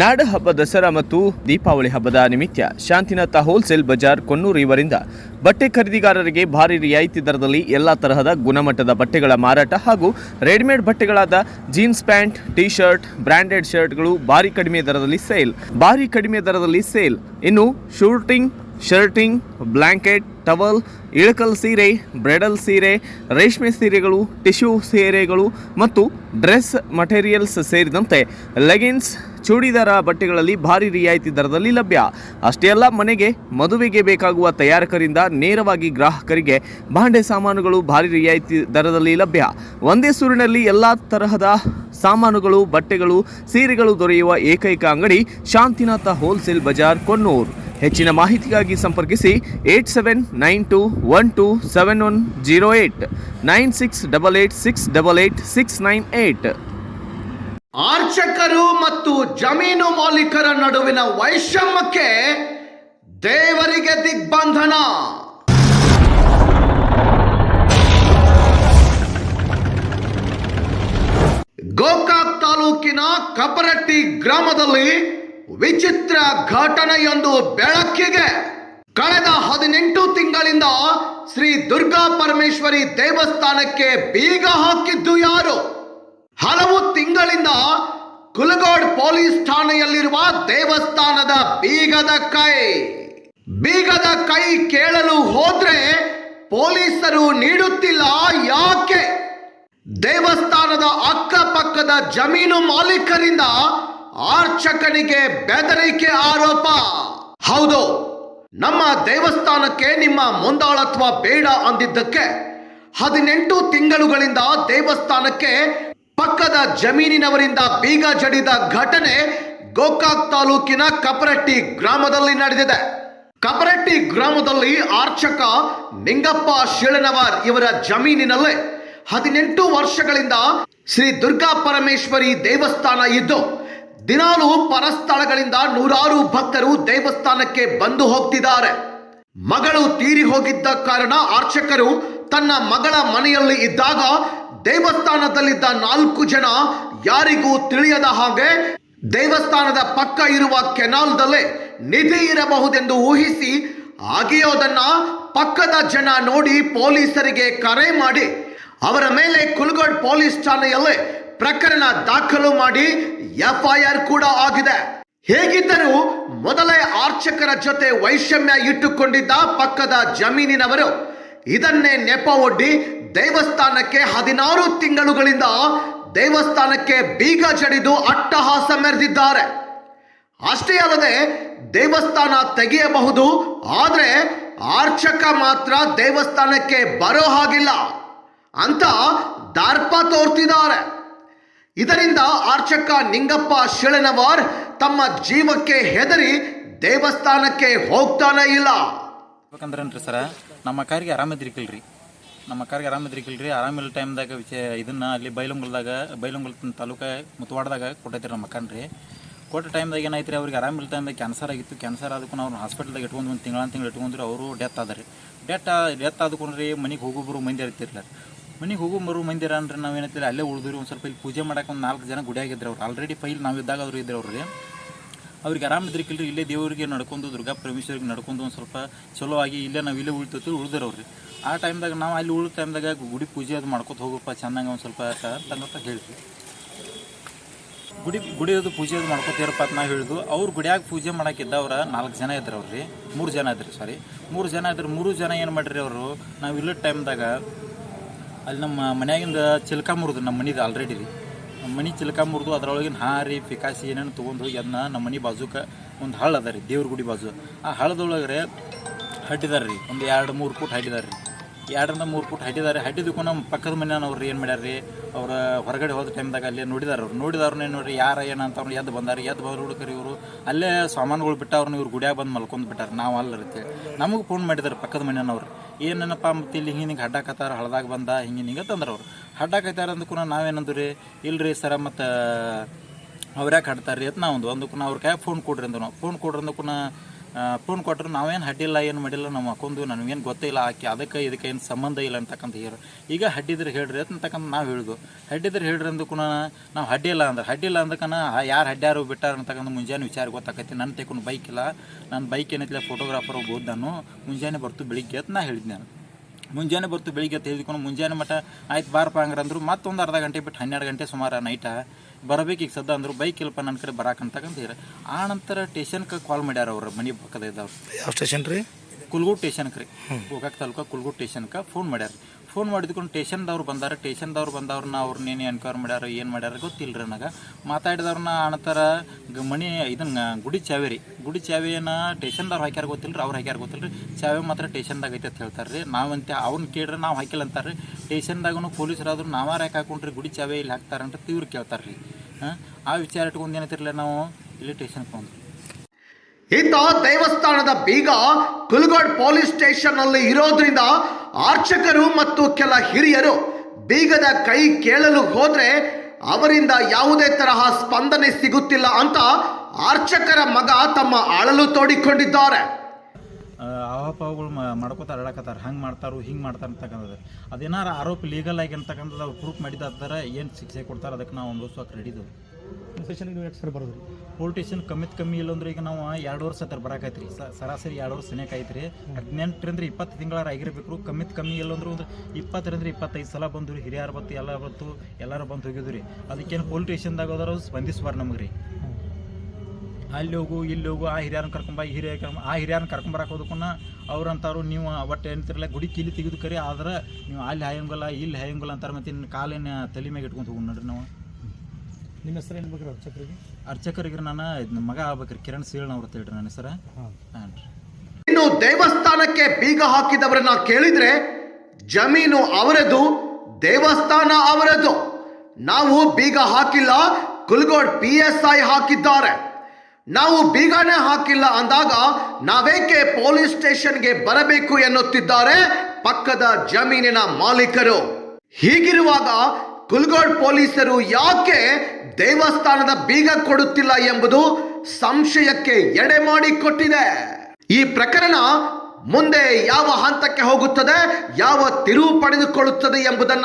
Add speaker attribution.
Speaker 1: ನಾಡ ಹಬ್ಬ ದಸರಾ ಮತ್ತು ದೀಪಾವಳಿ ಹಬ್ಬದ ನಿಮಿತ್ತ ಶಾಂತಿನಾಥ ಹೋಲ್ಸೇಲ್ ಬಜಾರ್ ಕೊನ್ನೂರು ಇವರಿಂದ ಬಟ್ಟೆ ಖರೀದಿಗಾರರಿಗೆ ಭಾರಿ ರಿಯಾಯಿತಿ ದರದಲ್ಲಿ ಎಲ್ಲ ತರಹದ ಗುಣಮಟ್ಟದ ಬಟ್ಟೆಗಳ ಮಾರಾಟ ಹಾಗೂ readymade ಬಟ್ಟೆಗಳಾದ jeans pant T shirt branded ಶರ್ಟ್ಗಳು ಭಾರಿ ಕಡಿಮೆ ದರದಲ್ಲಿ ಸೇಲ್. ಭಾರಿ ಕಡಿಮೆ ದರದಲ್ಲಿ ಸೇಲ್. ಇನ್ನು suiting, shirting blanket towel, Ilkal ಸೀರೆ, ಬ್ರೆಡಲ್ ಸೀರೆ, ರೇಷ್ಮೆ ಸೀರೆಗಳು, ಟಿಶ್ಯೂ ಸೀರೆಗಳು ಮತ್ತು ಡ್ರೆಸ್ ಮಟೀರಿಯಲ್ಸ್ ಸೇರಿದಂತೆ ಲೆಗಿನ್ಸ್ ಚೂಡಿದಾರ ಬಟ್ಟೆಗಳಲ್ಲಿ ಭಾರಿ ರಿಯಾಯಿತಿ ದರದಲ್ಲಿ ಲಭ್ಯ. ಅಷ್ಟೇ ಅಲ್ಲ, ಮನೆಗೆ ಮದುವೆಗೆ ಬೇಕಾಗುವ ತಯಾರಕರಿಂದ ನೇರವಾಗಿ ಗ್ರಾಹಕರಿಗೆ ಬಾಂಡೆ ಸಾಮಾನುಗಳು ಭಾರಿ ರಿಯಾಯಿತಿ ದರದಲ್ಲಿ ಲಭ್ಯ. ಒಂದೇ ಸೂರಿನಲ್ಲಿ ಎಲ್ಲ ತರಹದ ಸಾಮಾನುಗಳು, ಬಟ್ಟೆಗಳು, ಸೀರೆಗಳು ದೊರೆಯುವ ಏಕೈಕ ಅಂಗಡಿ ಶಾಂತಿನಾಥ ಹೋಲ್ಸೇಲ್ ಬಜಾರ್ ಕೊನ್ನೂರು ಹೆಚ್ಚಿನ ಮಾಹಿತಿಗಾಗಿ ಸಂಪರ್ಕಿಸಿ eight seven nine two one two seven one zero eight, nine six double eight six double eight six nine eight.
Speaker 2: ಆರ್ಚಕರು ಮತ್ತು ಜಮೀನು ಮಾಲೀಕರ ನಡುವಿನ ವೈಷಮ್ಯಕ್ಕೆ ದೇವರಿಗೆ ದಿಗ್ಬಂಧನ. ಗೋಕಾಕ್ ತಾಲೂಕಿನ ಕಪರಟ್ಟಿ ಗ್ರಾಮದಲ್ಲಿ ವಿಚಿತ್ರ ಘಟನೆಯೊಂದು ಬೆಳಕಿಗೆ. ಕಳೆದ ಹದಿನೆಂಟು ತಿಂಗಳಿಂದ ಶ್ರೀ ದುರ್ಗಾ ಪರಮೇಶ್ವರಿ ದೇವಸ್ಥಾನಕ್ಕೆ ಬೀಗ ಹಾಕಿದ್ದು ಯಾರು? ಹಲವು ತಿಂಗಳಿಂದ ಕುಲಗೋಡ್ ಪೊಲೀಸ್ ಠಾಣೆಯಲ್ಲಿರುವ ದೇವಸ್ಥಾನದ ಬೀಗದ ಕೈ. ಬೀಗದ ಕೈ ಕೇಳಲು ಹೋದ್ರೆ ಪೊಲೀಸರು ನೀಡುತ್ತಿಲ್ಲ ಯಾಕೆ? ದೇವಸ್ಥಾನದ ಅಕ್ಕಪಕ್ಕದ ಜಮೀನು ಮಾಲೀಕರಿಂದ ಆರ್ಚಕನಿಗೆ ಬೆದರಿಕೆ ಆರೋಪ. ಹೌದು, ನಮ್ಮ ದೇವಸ್ಥಾನಕ್ಕೆ ನಿಮ್ಮ ಮುಂದಾಳತ್ವ ಬೇಡ ಅಂದಿದ್ದಕ್ಕೆ ಹದಿನೆಂಟು ತಿಂಗಳುಗಳಿಂದ ದೇವಸ್ಥಾನಕ್ಕೆ ಪಕ್ಕದ ಜಮೀನಿನವರಿಂದ ಬೀಗ ಜಡಿದ ಘಟನೆ ಗೋಕಾಕ್ ತಾಲೂಕಿನ ಕಪರಟ್ಟಿ ಗ್ರಾಮದಲ್ಲಿ ನಡೆದಿದೆ. ಕಪರಟ್ಟಿ ಗ್ರಾಮದಲ್ಲಿ ಆರ್ಚಕ ನಿಂಗಪ್ಪ ಶಿಳನವರ್ ಇವರ ಜಮೀನಿನಲ್ಲೇ ಹದಿನೆಂಟು ವರ್ಷಗಳಿಂದ ಶ್ರೀ ದುರ್ಗಾ ಪರಮೇಶ್ವರಿ ದೇವಸ್ಥಾನ ಇದ್ದು, ದಿನಾಲು ಪರಸ್ಥಳಗಳಿಂದ ನೂರಾರು ಭಕ್ತರು ದೇವಸ್ಥಾನಕ್ಕೆ ಬಂದು ಹೋಗ್ತಿದ್ದಾರೆ. ಮಗಳು ತೀರಿ ಹೋಗಿದ್ದ ಕಾರಣ ಆರ್ಚಕರು ತನ್ನ ಮಗಳ ಮನೆಯಲ್ಲಿ ಇದ್ದಾಗ ದೇವಸ್ಥಾನದಲ್ಲಿದ್ದ ನಾಲ್ಕು ಜನ ಯಾರಿಗೂ ತಿಳಿಯದ ಹಾಗೆ ದೇವಸ್ಥಾನದ ಪಕ್ಕ ಇರುವ ಕೆನಾಲ್ದಲ್ಲೇ ನಿಧಿ ಇರಬಹುದೆಂದು ಊಹಿಸಿ ಆಗಿಯೋದನ್ನ ಪಕ್ಕದ ಜನ ನೋಡಿ ಪೊಲೀಸರಿಗೆ ಕರೆ ಮಾಡಿ ಅವರ ಮೇಲೆ ಕುಲ್ಗಡ್ ಪೊಲೀಸ್ ಠಾಣೆಯಲ್ಲೇ ಪ್ರಕರಣ ದಾಖಲು ಮಾಡಿ ಎಫ್ಐಆರ್ ಕೂಡ ಆಗಿದೆ. ಹೇಗಿದ್ದರೂ ಮೊದಲೇ ಆರ್ಚಕರ ಜೊತೆ ವೈಷಮ್ಯ ಇಟ್ಟುಕೊಂಡಿದ್ದ ಪಕ್ಕದ ಜಮೀನಿನವರು ಇದನ್ನೇ ನೆಪ ಒಡ್ಡಿ ದೇವಸ್ಥಾನಕ್ಕೆ ಹದಿನಾರು ತಿಂಗಳುಗಳಿಂದ ದೇವಸ್ಥಾನಕ್ಕೆ ಬೀಗ ಜಡಿದು ಅಟ್ಟಹಾಸ ಮೆರೆದಿದ್ದಾರೆ. ಅಷ್ಟೇ ಅಲ್ಲದೆ ದೇವಸ್ಥಾನ ತೆಗೆಯಬಹುದು, ಆದರೆ ಆರ್ಚಕ ಮಾತ್ರ ದೇವಸ್ಥಾನಕ್ಕೆ ಬರೋ ಹಾಗಿಲ್ಲ ಅಂತ ದರ್ಪ ತೋರ್ತಿದ್ದಾರೆ. ಇದರಿಂದ ಆರ್ಚಕ ನಿಂಗಪ್ಪ ಶಿಳನವರ್ ತಮ್ಮ ಜೀವಕ್ಕೆ ಹೆದರಿ ದೇವಸ್ಥಾನಕ್ಕೆ ಹೋಗ್ತಾನೆ ಇಲ್ಲ.
Speaker 3: ಯಾಕಂದ್ರನ್ರಿ ಸರ, ನಮ್ಮ ಅಕ್ಕಾರಿಗೆ ಆರಾಮಿದ್ರಿಕಿಲ್ರಿ ನಮ್ಮ ಅಕ್ಕಾರಿಗೆ ಆರಾಮ ಆರಾಮಿಲ್ಲ ಟೈಮ್ದಾಗ ವಿಚ ಇದನ್ನ ಅಲ್ಲಿ ಬೈಲಂಗುಲ್ದಾಗ ಬೈಲಂಗುಲ್ ತಾಲೂಕ ಮುತವಾಡದಾಗ ಕೊಟ್ಟೈತಿ ನಮ್ಮ ಅಕ್ಕನ್ರಿ. ಕೊಟ್ಟ ಟೈಮ್ದಾಗ ಏನಾಯ್ತು ರೀ ಅವ್ರಿಗೆ ಆರಾಮಿಲ್ಲ ಟೈಮ್ದಾಗ ಕ್ಯಾನ್ಸರ್ ಆಗಿತ್ತು. ಕ್ಯಾನ್ಸರ್ ಅದಕ್ಕೂ ಅವ್ರು ಹಾಸ್ಪಿಟಲ್ದಾಗ ಇಟ್ಕೊಂಡು ಒಂದು ತಿಂಗಳ ತಿಂಗಳು ಇಟ್ಕೊಂಡ್ರಿ ಅವರು ಡೆತ್ ಆದ್ರಿ. ಡೆತ್ ಡೆತ್ ಆದ್ಕೊಂಡ್ರಿ ಮನೆಗೆ ಹೋಗೋಬ್ರು ಮಂದಿ ಇರ್ತಿರ್ಲ ಮನೆಗೆ ಹೋಗೋ ಮರು ಮಂದಿರ ಅಂದ್ರೆ ನಾವು ಅಲ್ಲೇ ಉಳಿದ್ರಿ ಒಂದು ಸ್ವಲ್ಪ ಇಲ್ಲಿ ಪೂಜೆ ಮಾಡೋಕೆ ಒಂದು ನಾಲ್ಕು ಜನ ಗುಡಿಯಾಗಿದ್ರು ಅವ್ರು. ಆಲ್ರೆಡಿ ಫೈಲ್ ನಾವಿದ್ದಾಗ ಅವರು ಇದ್ರು ಅವ್ರಿಗೆ ಅವ್ರಿಗೆ ಆರಾಮ ಇದ್ರಿಕಿಲ್ರಿ ಇಲ್ಲೇ ದೇವರಿಗೆ ನಡ್ಕೊಂಡು, ದುರ್ಗಾ ಪರಮೇಶ್ವರಿಗೆ ನಡ್ಕೊಂಡು ಒಂದು ಸ್ವಲ್ಪ ಚಲೋ ಆಗಿ ಇಲ್ಲೇ ನಾವು ಇಲ್ಲೇ ಉಳಿತೈತಿ ಉಳಿದ್ರವ್ರಿ. ಆ ಟೈಮ್ದಾಗ ನಾವು ಅಲ್ಲಿ ಉಳಿದ ಟೈಮ್ದಾಗ ಗುಡಿ ಪೂಜೆ ಅದು ಮಾಡ್ಕೊತ ಹೋಗಪ್ಪ ಚೆನ್ನಾಗಿ ಒಂದು ಸ್ವಲ್ಪ ಅಂತ ಹೇಳಿದ್ವಿ ಗುಡಿ ಗುಡಿಯದು ಪೂಜೆ ಅದು ಮಾಡ್ಕೊತೀರಪ್ಪ ಅಂತ ನಾವು ಹೇಳಿದ್ವು ಅವ್ರು ಗುಡಿಯಾಗ ಪೂಜೆ ಮಾಡೋಕ್ಕಿದ್ದವ್ರ ನಾಲ್ಕು ಜನ ಇದ್ರು ಅವ್ರಿ ಮೂರು ಜನ ಇದ್ರಿ ಸಾರಿ ಮೂರು ಜನ ಇದ್ರು ಮೂರು ಜನ ಏನು ಮಾಡ್ರಿ ಅವರು, ನಾವು ಇಲ್ಲದ ಟೈಮ್ದಾಗ ಅಲ್ಲಿ ನಮ್ಮ ಮನೆಯಾಗಿಂದ ಚಿಲ್ಕ ಮುರಿದು ನಮ್ಮ ಮನಿದು ಆಲ್ರೆಡಿ ರೀ. ಮನೆ ಚಿಲಕ ಮುರಿದು ಅದರೊಳಗಿನ ಹಾರಿ, ಪಿಕಾಸಿ ಏನೇನು ತೊಗೊಂಡು ಹೋಗಿ ಅದನ್ನ ನಮ್ಮ ಮನೆ ಬಾಜುಕ ಒಂದು ಹಳ್ಳ ಅದ ರೀ, ದೇವ್ರ ಗುಡಿ ಬಾಜು. ಆ ಹಳ್ಳದೊಳಗ್ರೆ ಹಟ್ಟಿದಾರೆ ರೀ, ಒಂದು ಎರಡು ಮೂರು ಫುಟ್ ಹಟ್ಟಿದಾರೆ ರೀ. ಎರಡರಿಂದ ಮೂರು ಫುಟ್ ಹಟ್ಟಿದಾರೆ, ಹಟ್ಟಿದಕ್ಕೂ ನಮ್ಮ ಪಕ್ಕದ ಮನೆಯವ್ರು ಏನು ಮಾಡ್ಯಾರ ರೀ, ಅವ್ರ ಹೊರಗಡೆ ಹೋದ ಟೈಮ್ದಾಗ ಅಲ್ಲಿ ನೋಡಿದಾರ ಅವ್ರು. ನೋಡಿದವ್ರನ್ನ ನೋಡ್ರಿ ಯಾರ ಏನಂತ ಅವ್ರು ಎದ್ದು ಬಂದಾರೆ ಎದ್ದು ಬಂದು ಹುಡುಕರಿ ಇವರು. ಅಲ್ಲೇ ಸಾಮಾನುಗಳು ಬಿಟ್ಟು ಅವ್ರನ್ನ ಇವ್ರು ಗುಡಿಯಾಗ ಬಂದು ಮಲ್ಕೊಂಡು ಬಿಟ್ಟಾರೆ. ನಾವು ಅಲ್ಲ ರೀ ನಮಗೆ ಫೋನ್ ಮಾಡಿದಾರೆ ಪಕ್ಕದ ಮನೆಯವ್ರು. ಏನಪ್ಪ ಮತ್ತೆ ಇಲ್ಲಿ ಹಿಂಗೆ ಹಿಂಗೆ ಹಡ್ಡಾಕತ್ತಾರ ಹಳ್ದಾಗ ಬಂದ, ಹಿಂಗೆ ಹಿಂಗೆ ತಂದ್ರೆ ಅವ್ರು ಹಡ್ಡಾಕೈತಾರ ಅಂದಕ್ಕೂ ನಾವೇನಂದ್ರಿ? ಇಲ್ರಿ ಸರ, ಮತ್ತು ಅವ್ರ್ಯಾಕೆ ಹಾಡ್ತಾರೆ ರೀ ಅಂತ ನಾವು ಒಂದು ಒಂದಕ್ಕೂ ಅವ್ರ ಕ್ಯಾಬ್ ಫೋನ್ ಕೊಡ್ರಿ ಅಂದ ನಾವು. ಫೋನ್ ಕೊಡ್ರಿ ಅಂದಕ್ಕೂ ಫೋನ್ ಕೊಟ್ಟರು, ನಾವೇನು ಹಡ್ಡಿಲ್ಲ, ಏನು ಮಾಡಿಲ್ಲ, ನಮ್ಮ ಅಕ್ಕೊಂದು ನನಗೇನು ಗೊತ್ತಿಲ್ಲ ಆಕೆ ಅದಕ್ಕೆ ಇದಕ್ಕೆ ಏನು ಸಂಬಂಧ ಇಲ್ಲ ಅಂತಕ್ಕಂಥ ಹೇಳಿ ಈಗ ಹಡ್ಡಿದ್ರೆ ಹೇಳ್ರಿ ಅಂತಕ್ಕಂಥ ನಾವು ಹೇಳಿದ್ವು ಹಡ್ಡಿದ್ರೆ ಹೇಳ್ರಿ ಅಂದಕ್ಕೂ ನಾವು ಹಡ್ಡಿಲ್ಲ ಅಂದ್ರೆ. ಹಡ್ಡಿಲ್ಲ ಅಂದಕ್ಕನ ಯಾರು ಹಡ್ಡ್ಯಾರು ಬಿಟ್ಟಾರ ಅಂತಕ್ಕಂಥ ಮುಂಜಾನೆ ವಿಚಾರ ಗೊತ್ತಾಕೈತಿ. ನನ್ನ ತೆಕೊಂಡು ಬೈಕ್ ಇಲ್ಲ ನನ್ನ ಬೈಕ್ ಏನೈತಿಲ್ಲ ಫೋಟೋಗ್ರಾಫರ್ ಹೋಗ್ಬೋದು ನಾನು ಮುಂಜಾನೆ ಬರ್ತು ಬೆಳಿಗ್ಗೆ ಅಂತ ನಾ ಹೇಳಿದ್ದೆ ನಾನು. ಮುಂಜಾನೆ ಬರ್ತು ಬೆಳಿಗ್ಗೆ ಅಂತ ಹೇಳಿದ್ಕೊಂಡು ಮುಂಜಾನೆ ಮಟ್ಟ ಆಯ್ತು ಬಾರಪ್ಪ ಹಂಗಾರೆ ಅಂದ್ರು, ಮತ್ತೊಂದು ಅರ್ಧ ಗಂಟೆ ಬಿಟ್ಟು ಹನ್ನೆರಡು ಗಂಟೆ ಸುಮಾರು ನೈಟ ಬರಬೇಕು ಈಗ ಸದ್ದ ಅಂದ್ರು ಬೈಕ್ ಇಲ್ಲಪ್ಪ ನನ್ನ ಕಡೆ ಬರಾಕಂತಕ್ಕಂತ ಹೇಳಿ ಆ ನಂತರ ಟೇಷನ್ಗೆ ಕಾಲ್ ಮಾಡ್ಯಾರ ಅವ್ರ ಮನೆ ಪಕ್ಕದ ಇದ್ದವ್ರು.
Speaker 4: ಯಾವ ಸ್ಟೇಷನ್ ರೀ?
Speaker 3: ಕುಲ್ಗೂಡ್ ಟೇಷನ್ಗೆ ರೀ. ಗೋಕಾಕ್ ತಾಲೂಕ ಕುಲ್ಗೂಡ್ ಟೇಷನ್ಗೆ ಫೋನ್ ಮಾಡ್ಯಾರ ಫೋನ್ ಮಾಡಿದ್ಕೊಂಡು ಟೇಷನ್ದವ್ರು ಬಂದಾರ ಟೇಷನ್ದವ್ರು ಬಂದವ್ರನ್ನ ಅವ್ರನ್ನೇನು ಎನ್ಕ್ವೈರ್ ಮಾಡ್ಯಾರ ಏನು ಮಾಡ್ಯಾರ ಗೊತ್ತಿಲ್ಲ ರೀ ನನಗೆ ಮಾತಾಡಿದವ್ರನ್ನ ಆನಂತರ ಮಣಿ ಇದನ್ನ ಗುಡಿ ಚಾವಿ ರೀ. ಗುಡಿ ಚಾವೇನ ಟೇಷನ್ದವ್ರು ಹಾಕ್ಯಾರ ಗೊತ್ತಿಲ್ಲ ರೀ ಅವ್ರು ಹಾಕ್ಯಾರ ಗೊತ್ತಿಲ್ಲ ರೀ ಚಾವೆ ಮಾತ್ರ ಟೇಷನ್ದಾಗ ಐತೆ ಅಂತ ಹೇಳ್ತಾರೆ ರೀ. ನಾವಂತೆ ಅವ್ನು ಕೇಳ್ರೆ ನಾವು ಹಾಕಿಲ್ಲ ಅಂತಾರೆ ರೀ. ಟೇಷನ್ದಾಗೂ ಪೊಲೀಸರಾದ್ರು ನಾವಾರ ಯಾಕೆ ಹಾಕೊಂಡ್ರಿ ಗುಡಿ ಚಾವೆ ಇಲ್ಲಿ ಹಾಕ್ತಾರಂತ ತೀವ್ರ ಕೇಳ್ತಾರೆ ರೀ. ಆ ವಿಚಾರ ಇಟ್ಕೊಂಡು ಏನಂತಿರಲಿಲ್ಲ ನಾವು? ಇಲ್ಲಿ ಟೇಷನ್ಗೆ ಬಂದ್ವಿ.
Speaker 2: ದೇವಸ್ಥಾನದ ಬೀಗ ಕುಲ್ಗೋಡ್ ಪೊಲೀಸ್ ಸ್ಟೇಷನ್ ಅಲ್ಲಿ ಇರೋದ್ರಿಂದ ಅರ್ಚಕರು ಮತ್ತು ಕೆಲ ಹಿರಿಯರು ಬೀಗದ ಕೈ ಕೇಳಲು ಹೋದ್ರೆ ಅವರಿಂದ ಯಾವುದೇ ತರಹ ಸ್ಪಂದನೆ ಸಿಗುತ್ತಿಲ್ಲ ಅಂತ ಅರ್ಚಕರ ಮಗ ತಮ್ಮ ಅಳಲು ತೋಡಿಕೊಂಡಿದ್ದಾರೆ.
Speaker 3: ಆವಾಪಾವುಗಳು ಮಾಡ್ಕೋತ ಅಡಾಕತ್ತಾರ ಹಂಗೆ ಮಾಡ್ತಾರೋ ಹಿಂಗೆ ಮಾಡ್ತಾರೆ ಅಂತಕ್ಕಂಥದ್ದು. ಅದೇನಾರ ಆರೋಪ ಲೀಗಲ್ ಆಗಿ ಅಂತಕ್ಕಂಥದ್ದು ಅವ್ರು ಪ್ರೂಫ್ ಮಾಡಿದಾರ ಏನು ಶಿಕ್ಷೆ ಕೊಡ್ತಾರೆ ಅದಕ್ಕೆ ನಾವು ಅನುಭವಿಸೋಕೆ ರೆಡಿದು
Speaker 4: ಸ್ಟೇಷನ್ಗೆ ನೀವು ಸರ್ ಬರೋದು
Speaker 3: ಪೊಲಿಟಿಷಿಯನ್ ಕಮ್ಮಿತ್ ಕಮ್ಮಿ ಇಲ್ಲ ಅಂದ್ರೆ ಈಗ ನಾವು ಎರಡು ವರ್ಷ ಹತ್ರ ಬರಕೈತ್ರಿ. ರೀ ಸರಾಸರಿ ಎರಡು ವರ್ಷ ಸನೇಕ ಐತ್ರಿ ಹದಿನೆಂಟರಿಂದ ಇಪ್ಪತ್ತು ತಿಂಗಳಾರ ಆಗಿರ್ಬೇಕು ಕಮ್ಮಿತ್ ಕಮ್ಮಿ ಇಲ್ಲ ಅಂದ್ರೆ ಒಂದು ಇಪ್ಪತ್ತರಿಂದ ಇಪ್ಪತ್ತೈದು ಸಲ ಬಂದು ರೀ ಹಿರಿಯರು ಬತ್ತು ಎಲ್ಲ ಬತ್ತು ಎಲ್ಲರೂ ಬಂದು ಹೋಗಿದ್ರಿ. ರೀ ಅದಕ್ಕೇನು ಪೊಲಿಟಿಷನ್ದಾಗ ಹೋದ್ರೆ ಸ್ಪಂದಿಸ್ಬಾರ್ದು ನಮಗೆ ರೀ. ಅಲ್ಲಿ ಹೋಗು ಇಲ್ಲಿ ಹೋಗು ಆ ಹಿರಿಯರನ್ನ ಕರ್ಕೊಂಬ ಈ ಹಿರಿಯ ಕರ್ಕೊಂಬ ಆ ಹಿರಿಯರನ್ನ ಕರ್ಕೊಂಬರಕ್ಕೆ ಹೋದಕ್ಕೂನ ಅವ್ರಂತಾರು ನೀವು ಒಟ್ಟು ಏನಂತಿರಲ್ಲ ಗುಡಿ ಕಿಲಿ ತೆಗೆದು ಕರಿ ಆದ್ರೆ ನೀವು ಅಲ್ಲಿ ಹಾಯಂಗಲ್ಲ ಇಲ್ಲಿ ಹಾಯಂಗಲ್ಲ ಅಂತಾರೆ ಮತ್ತೆ ನಿನ್ನ ಕಾಲಿನ ತಲೆ ಮ್ಯಾಗ ಇಟ್ಕೊಂತ ಹೋಗಿ ನೋಡ್ರಿ ನಾವು.
Speaker 4: ನಿಮ್ಮ ಹೆಸರು ಏನು ಬೇಕ್ರಿ ಅರ್ಚಕರಿಗೆ?
Speaker 3: ಅರ್ಚಕರಿಗೆ ನಾನು ನಮ್ಮ ಮಗ ಆಗ್ಬೇಕ್ರಿ ಕಿರಣ್ ಸೀಳನ ಅವ್ರ ಹೇಳ್ರಿ ನನ್ನ ಹೆಸರ.
Speaker 4: ಹಾಂ.
Speaker 3: ಹಾಂ ರೀ.
Speaker 2: ಇನ್ನು ದೇವಸ್ಥಾನಕ್ಕೆ ಬೀಗ ಹಾಕಿದವರನ್ನ ಕೇಳಿದ್ರೆ ಜಮೀನು ಅವರದು ದೇವಸ್ಥಾನ ಅವರದು. ನಾವು ಬೀಗ ಹಾಕಿಲ್ಲ ಕುಲ್ಗೋಡ್ ಪಿ ಎಸ್ ಐ ಹಾಕಿದ್ದಾರೆ. ನಾವು ಬೀಗನೇ ಹಾಕಿಲ್ಲ ಅಂದಾಗ ನಾವೇಕೆ ಪೊಲೀಸ್ ಸ್ಟೇಷನ್ಗೆ ಬರಬೇಕು ಎನ್ನುತ್ತಿದ್ದಾರೆ ಪಕ್ಕದ ಜಮೀನಿನ ಮಾಲೀಕರು. ಹೀಗಿರುವಾಗ ಕುಲ್ಗೋಡ್ ಪೊಲೀಸರು ಯಾಕೆ ದೇವಸ್ಥಾನದ ಬೀಗ ಕೊಡುತ್ತಿಲ್ಲ ಎಂಬುದು ಸಂಶಯಕ್ಕೆ ಎಡೆ ಮಾಡಿಕೊಟ್ಟಿದೆ ಈ ಪ್ರಕರಣ ಮುಂದೆ ಯಾವ ಹಂತಕ್ಕೆ ಹೋಗುತ್ತದೆ, ಯಾವ ತಿರುವು ಪಡೆದುಕೊಳ್ಳುತ್ತದೆ ಎಂಬುದನ್ನು